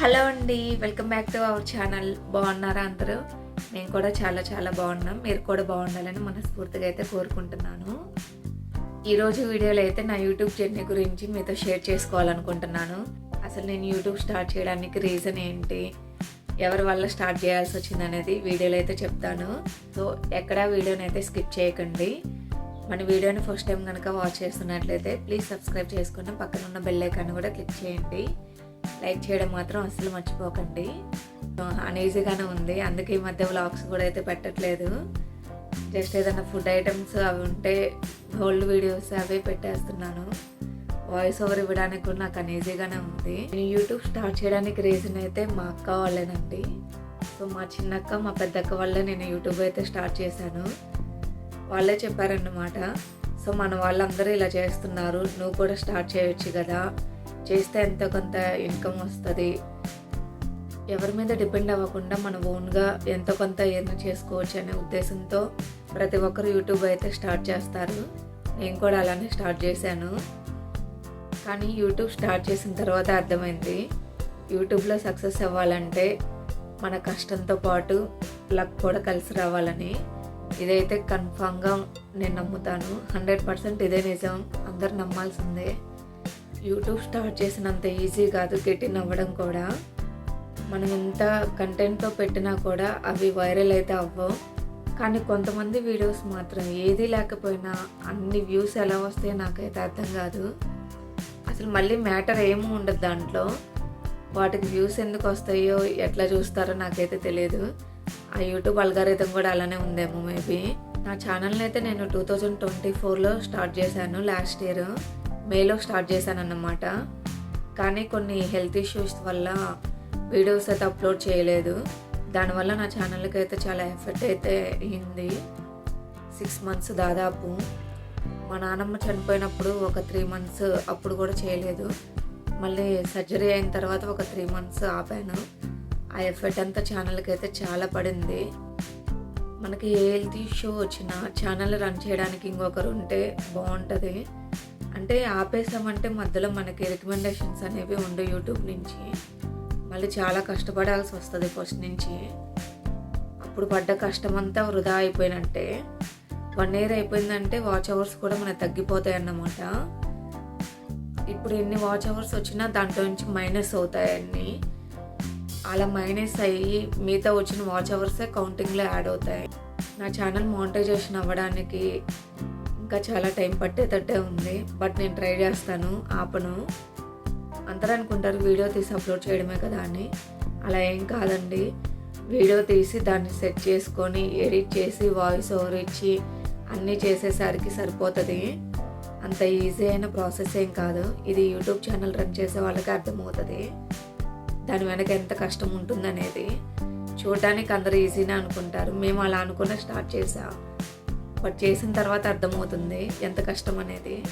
Hello అండి welcome back to our channel. బాగున్నారా అందరూ? నేను కూడా చాలా చాలా బాగున్నాం. మీరు కూడా బాగుండాలని మనస్ఫూర్తిగా అయితే కోరుకుంటున్నాను. ఈరోజు వీడియోలో అయితే నా యూట్యూబ్ జర్నీ గురించి మీతో షేర్ చేసుకోవాలనుకుంటున్నాను. అసలు నేను యూట్యూబ్ స్టార్ట్ చేయడానికి రీజన్ ఏంటి? ఎవరి వల్ల స్టార్ట్ చేయాల్సి వచ్చింది అనేది వీడియోలో అయితే చెప్తాను. సో ఎక్కడా వీడియోని అయితే స్కిప్ చేయకండి. మన వీడియోని ఫస్ట్ టైం కనుక వాచ్ చేస్తున్నట్లయితే ప్లీజ్ సబ్స్క్రైబ్ చేసుకుని పక్కన ఉన్న బెల్ ఐకాన్ కూడా క్లిక్ చేయండి. లైక్ చేయడం మాత్రం అస్సలు మర్చిపోకండి. అనీజీగానే ఉంది. అందుకే ఈ మధ్య వ్లాగ్స్ కూడా అయితే పెట్టట్లేదు. జస్ట్ ఏదైనా ఫుడ్ ఐటమ్స్ అవి ఉంటే ఓల్డ్ వీడియోస్ అవే పెట్టేస్తున్నాను. వాయిస్ ఓవర్ ఇవ్వడానికి కూడా నాకు అనీజీగానే ఉంది. నేను యూట్యూబ్ స్టార్ట్ చేయడానికి రీజన్ అయితే మా అక్క వాళ్ళేనండి. సో మా చిన్నక్క మా పెద్దక్క వాళ్ళే నేను యూట్యూబ్ అయితే స్టార్ట్ చేశాను. వాళ్ళే చెప్పారన్నమాట. సో మన వాళ్ళందరూ ఇలా చేస్తున్నారు. నువ్వు కూడా స్టార్ట్ చేయొచ్చు కదా. చేస్తే ఎంతో కొంత ఇన్కమ్ వస్తుంది? ఎవరి మీద డిపెండ్ అవ్వకుండా మన ఓన్గా ఎంతో కొంత ఎర్న్ చేసుకోవచ్చు అనే ఉద్దేశంతో ప్రతి ఒక్కరు యూట్యూబ్ అయితే స్టార్ట్ చేస్తారు. నేను కూడా అలానే స్టార్ట్ చేశాను. కానీ యూట్యూబ్ స్టార్ట్ చేసిన తర్వాత అర్థమైంది. యూట్యూబ్లో సక్సెస్ అవ్వాలంటే మన కష్టంతో పాటు లక్ కూడా కలిసి రావాలని. ఇదైతే కన్ఫామ్గా నేను నమ్ముతాను. హండ్రెడ్ పర్సెంట్ ఇదే నిజం. అందరు నమ్మాల్సిందే. యూట్యూబ్ స్టార్ట్ చేసినంత ఈజీ కాదు గెటిన్ అవ్వడం కూడా. మనం ఎంత కంటెంట్తో పెట్టినా కూడా అవి వైరల్ అయితే అవ్వవు. కానీ కొంతమంది వీడియోస్ మాత్రం ఏది లేకపోయినా అన్ని వ్యూస్ ఎలా వస్తాయో నాకైతే అర్థం కాదు. అసలు మళ్ళీ మ్యాటర్ ఏమీ ఉండదు దాంట్లో. వాటికి వ్యూస్ ఎందుకు వస్తాయో ఎట్లా చూస్తారో నాకైతే తెలియదు. ఆ యూట్యూబ్ అల్గారిథం కూడా అలానే ఉందేమో మేబీ. నా ఛానల్ని అయితే నేను టూ థౌజండ్ ట్వంటీ ఫోర్లో స్టార్ట్ చేశాను లాస్ట్ ఇయర్. మేలో స్టార్ట్ చేశాను అన్నమాట కానీ కొన్ని హెల్త్ ఇష్యూస్ వల్ల వీడియోస్ అయితే అప్లోడ్ చేయలేదు. దానివల్ల నా ఛానల్కి అయితే చాలా ఎఫెక్ట్ అయితే అయింది. సిక్స్ మంత్స్ దాదాపు. మా నాన్నమ్మ చనిపోయినప్పుడు ఒక త్రీ మంత్స్ అప్పుడు కూడా చేయలేదు. మళ్ళీ సర్జరీ అయిన తర్వాత ఒక త్రీ మంత్స్ ఆపాను. ఆ ఎఫెక్ట్ అంతా ఛానల్కి అయితే చాలా పడింది. మనకి ఏ హెల్త్ ఇష్యూ వచ్చినా ఛానల్ రన్ చేయడానికి ఇంకొకరు ఉంటే బాగుంటుంది. అంటే ఆపేసామంటే మధ్యలో మనకి రికమెండేషన్స్ అనేవి ఉండవు యూట్యూబ్ నుంచి. మళ్ళీ చాలా కష్టపడాల్సి వస్తుంది ఫస్ట్ నుంచి. అప్పుడు పడ్డ కష్టం అంతా వృధా అయిపోయినట్టే. వన్ ఇయర్ అయిపోయిందంటే వాచ్ అవర్స్ కూడా మనకు తగ్గిపోతాయి అన్నమాట ఇప్పుడు ఎన్ని వాచ్ అవర్స్ వచ్చినా దాంట్లో నుంచి మైనస్ అవుతాయి అన్నీ. అలా మైనస్ అయ్యి మిగతా వచ్చిన వాచ్ అవర్సే కౌంటింగ్లో యాడ్ అవుతాయి. నా ఛానల్ మానిటైజేషన్ అవ్వడానికి ఇంకా చాలా టైం పట్టేటట్టే ఉంది. బట్ నేను ట్రై చేస్తాను ఆపను. అందరూ అనుకుంటారు వీడియో తీసి అప్లోడ్ చేయడమే కదా అని. అలా ఏం కాదండి. వీడియో తీసి దాన్ని సెట్ చేసుకొని ఎడిట్ చేసి వాయిస్ ఓవర్ ఇచ్చి అన్నీ చేసేసరికి సరిపోతుంది. అంత ఈజీ అయిన ప్రాసెస్ ఏం కాదు. ఇది యూట్యూబ్ ఛానల్ రన్ చేసే వాళ్ళకి అర్థమవుతుంది. దాని వెనక ఎంత కష్టం ఉంటుందనేది. చూడడానికి అందరూ ఈజీనే అనుకుంటారు. మేము అలా అనుకున్న స్టార్ట్ చేసాం. బట్ చేసిన తర్వాత అర్థమవుతుంది ఎంత కష్టం అనేది.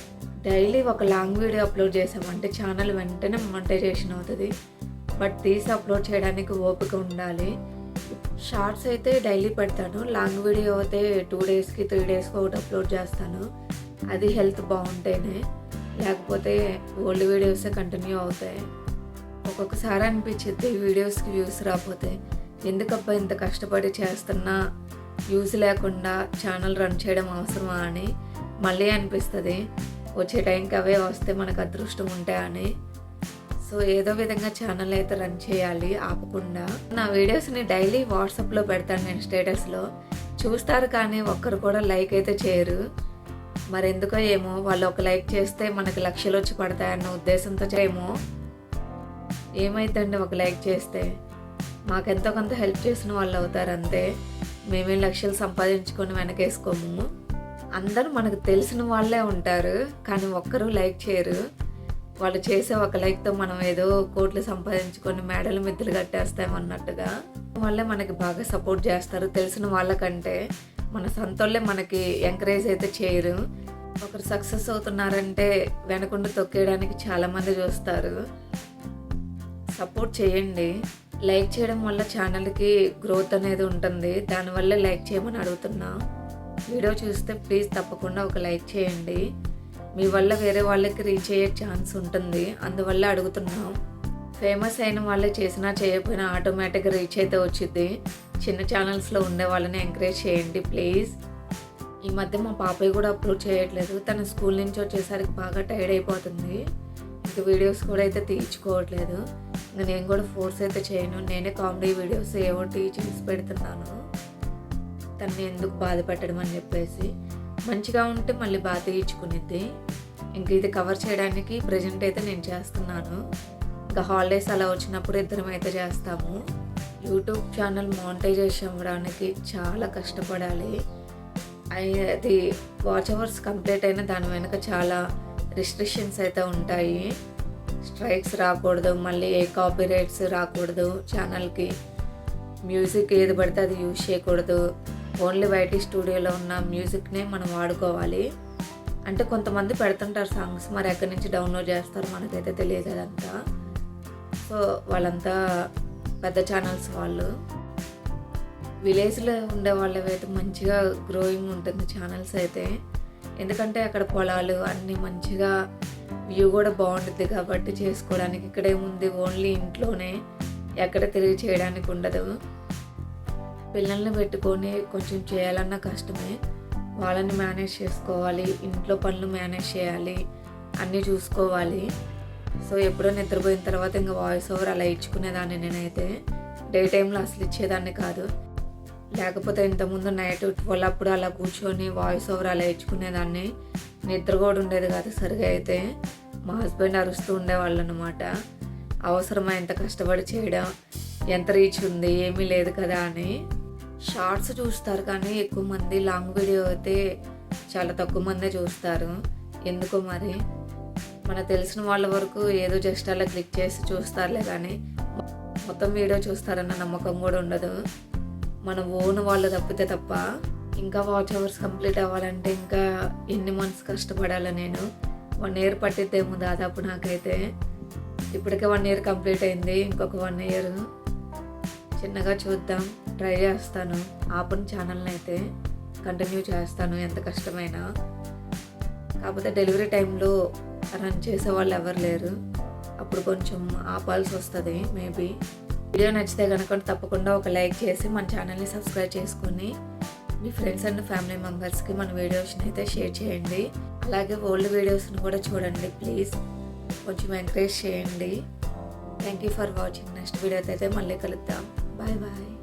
డైలీ ఒక లాంగ్ వీడియో అప్లోడ్ చేసామంటే ఛానల్ వెంటనే మానిటైజేషన్ అవుతుంది. బట్ తీసి అప్లోడ్ చేయడానికి ఓపిక ఉండాలి. షార్ట్స్ అయితే డైలీ పెడతాను. లాంగ్ వీడియో అయితే టూ డేస్కి త్రీ డేస్కి ఒకటి అప్లోడ్ చేస్తాను. అది హెల్త్ బాగుంటేనే. లేకపోతే ఓల్డ్ వీడియోసే కంటిన్యూ అవుతాయి. ఒక్కొక్కసారి అనిపించింది వీడియోస్కి వ్యూస్ రాకపోతే. ఎందుకబ్బా ఇంత కష్టపడి చేస్తున్నా? వ్యూస్ లేకుండా ఛానల్ రన్ చేయడం అవసరమా అని మళ్ళీ అనిపిస్తుంది. వచ్చే టైంకి అవే వస్తే మనకు అదృష్టం ఉంటాయని సో ఏదో విధంగా ఛానల్ అయితే రన్ చేయాలి ఆపకుండా. నా వీడియోస్ని డైలీ వాట్సాప్లో పెడతాను నేను స్టేటస్లో చూస్తారు కానీ ఒక్కరు కూడా లైక్ అయితే చేయరు. మరి ఎందుకో ఏమో వాళ్ళు ఒక లైక్ చేస్తే మనకి లక్షలు వచ్చి పడతాయన్న ఉద్దేశంతో చేయమో. ఏమైందండి ఒక లైక్ చేస్తే? మాకెంతో కొంత హెల్ప్ చేసిన వాళ్ళు అవుతారు అంతే. మేమే లక్షలు సంపాదించుకొని వెనకేసుకోము. అందరూ మనకు తెలిసిన వాళ్ళే ఉంటారు కానీ ఒక్కరూ లైక్ చేయరు. వాళ్ళు చేసే ఒక లైక్తో మనం ఏదో కోట్లు సంపాదించుకొని మేడలు మిద్దలు కట్టేస్తామన్నట్టుగా వాళ్ళే మనకి బాగా సపోర్ట్ చేస్తారు. తెలిసిన వాళ్ళకంటే మన సొంతోళ్ళే మనకి ఎంకరేజ్ అయితే చేయరు. ఒకరు సక్సెస్ అవుతున్నారంటే వెనకుండా తొక్కేయడానికి చాలామంది చూస్తారు. సపోర్ట్ చేయండి. లైక్ చేయడం వల్ల ఛానల్కి గ్రోత్ అనేది ఉంటుంది. దానివల్ల లైక్ చేయమని అడుగుతున్నా. వీడియో చూస్తే ప్లీజ్ తప్పకుండా ఒక లైక్ చేయండి. మీ వల్ల వేరే వాళ్ళకి రీచ్ అయ్యే ఛాన్స్ ఉంటుంది. అందువల్ల అడుగుతున్నాం. ఫేమస్ అయిన వాళ్ళే చేసినా చేయకపోయినా ఆటోమేటిక్గా రీచ్ అయితే వచ్చింది చిన్న ఛానల్స్లో ఉండే వాళ్ళని ఎంకరేజ్ చేయండి ప్లీజ్. ఈ మధ్య మా పాపయ్య కూడా అప్లోడ్ చేయట్లేదు. తన స్కూల్ నుంచి వచ్చేసరికి బాగా టైర్డ్ అయిపోతుంది. ఇంక వీడియోస్ కూడా అయితే తీయించుకోవట్లేదు. ఇంకా నేను కూడా ఫోర్స్ అయితే చేయను. నేనే కామెడీ వీడియోస్ ఏవోటి చేసి పెడుతున్నాను. తన్ని ఎందుకు బాధ పెట్టడం అని చెప్పేసి. మంచిగా ఉంటే మళ్ళీ బాధ తీయించుకునేది. ఇంక ఇది కవర్ చేయడానికి ప్రజెంట్ అయితే నేను చేస్తున్నాను. ఇంకా హాలిడేస్ అలా వచ్చినప్పుడు ఇద్దరం అయితే చేస్తాము. యూట్యూబ్ ఛానల్ మానిటైజేషన్ అవ్వడానికి చాలా కష్టపడాలి. అది వాచ్ అవర్స్ కంప్లీట్ అయిన దాని వెనుక చాలా రిస్ట్రిక్షన్స్ అయితే ఉంటాయి. స్ట్రైక్స్ రాకూడదు మళ్ళీ ఏ కాపీ రైట్స్ రాకూడదు ఛానల్కి మ్యూజిక్ ఏది పడితే అది యూజ్ చేయకూడదు. ఓన్లీ వైటీ స్టూడియోలో ఉన్న మ్యూజిక్నే మనం వాడుకోవాలి. అంటే కొంతమంది పెడుతుంటారు సాంగ్స్ మరి ఎక్కడి నుంచి డౌన్లోడ్ చేస్తారు మనకైతే తెలియదు అదంతా. సో వాళ్ళంతా పెద్ద ఛానల్స్ వాళ్ళు. విలేజ్లో ఉండే వాళ్ళవైతే మంచిగా గ్రోయింగ్ ఉంటుంది ఛానల్స్ అయితే. ఎందుకంటే అక్కడ పొలాలు అన్నీ మంచిగా వ్యూ కూడా బాగుంటుంది కాబట్టి చేసుకోవడానికి ఇక్కడే ఉంది. ఓన్లీ ఇంట్లోనే ఎక్కడ తిరిగి చేయడానికి ఉండదు. పిల్లల్ని పెట్టుకొని కొంచెం చేయాలన్నా కష్టమే. వాళ్ళని మేనేజ్ చేసుకోవాలి. ఇంట్లో పనులు మేనేజ్ చేయాలి. అన్నీ చూసుకోవాలి. సో ఎప్పుడో నిద్రపోయిన తర్వాత ఇంకా వాయిస్ ఓవర్ అలా ఇచ్చుకునేదాన్ని నేనైతే. డే టైంలో అసలు ఇచ్చేదాన్ని కాదు. లేకపోతే ఇంతకుముందు నైట్ ట్వెల్వ్ అప్పుడు అలా కూర్చొని వాయిస్ ఓవర్ అలా ఇచ్చుకునేదాన్ని నిద్ర కూడా ఉండేది కాదు సరిగా అయితే. మా హస్బెండ్ అరుస్తూ ఉండేవాళ్ళు అనమాట అవసరమా ఎంత కష్టపడి చేయడం? ఎంత రీచ్ ఉంది? ఏమీ లేదు కదా అని. షార్ట్స్ చూస్తారు కానీ ఎక్కువ మంది లాంగ్ వీడియో అయితే చాలా తక్కువ మందే చూస్తారు. ఎందుకో మరి? మనకు తెలిసిన వాళ్ళ వరకు ఏదో జస్ట్ అలా క్లిక్ చేసి చూస్తారులే కానీ మొత్తం వీడియో చూస్తారన్న నమ్మకం కూడా ఉండదు. మన ఓన్ వాళ్ళు తప్పితే తప్ప ఇంకా వాచ్ అవర్స్ కంప్లీట్ అవ్వాలంటే ఇంకా ఎన్ని మంత్స్ కష్టపడాలి నేను? వన్ ఇయర్ పట్టిద్దేమో దాదాపు నాకైతే. ఇప్పటికే వన్ ఇయర్ కంప్లీట్ అయింది ఇంకొక వన్ ఇయర్ చిన్నగా చూద్దాం ట్రై చేస్తాను. ఆపన్ ఛానల్ని అయితే కంటిన్యూ చేస్తాను ఎంత కష్టమైనా. కాకపోతే డెలివరీ టైంలో రన్ చేసే వాళ్ళు ఎవరు లేరు. అప్పుడు కొంచెం ఆపాల్సి వస్తుంది మేబీ వీడియో నచ్చితే కనుక తప్పకుండా ఒక లైక్ చేసి మన ఛానల్ని సబ్స్క్రైబ్ చేసుకొని మీ ఫ్రెండ్స్ అండ్ ఫ్యామిలీ మెంబర్స్కి మన వీడియోస్ని అయితే షేర్ చేయండి. అలాగే ఓల్డ్ వీడియోస్ని కూడా చూడండి ప్లీజ్. కొంచెం ఎంకరేజ్ చేయండి. Thank you for watching. Next వీడియోతో అయితే మళ్ళీ కలుద్దాం. Bye bye.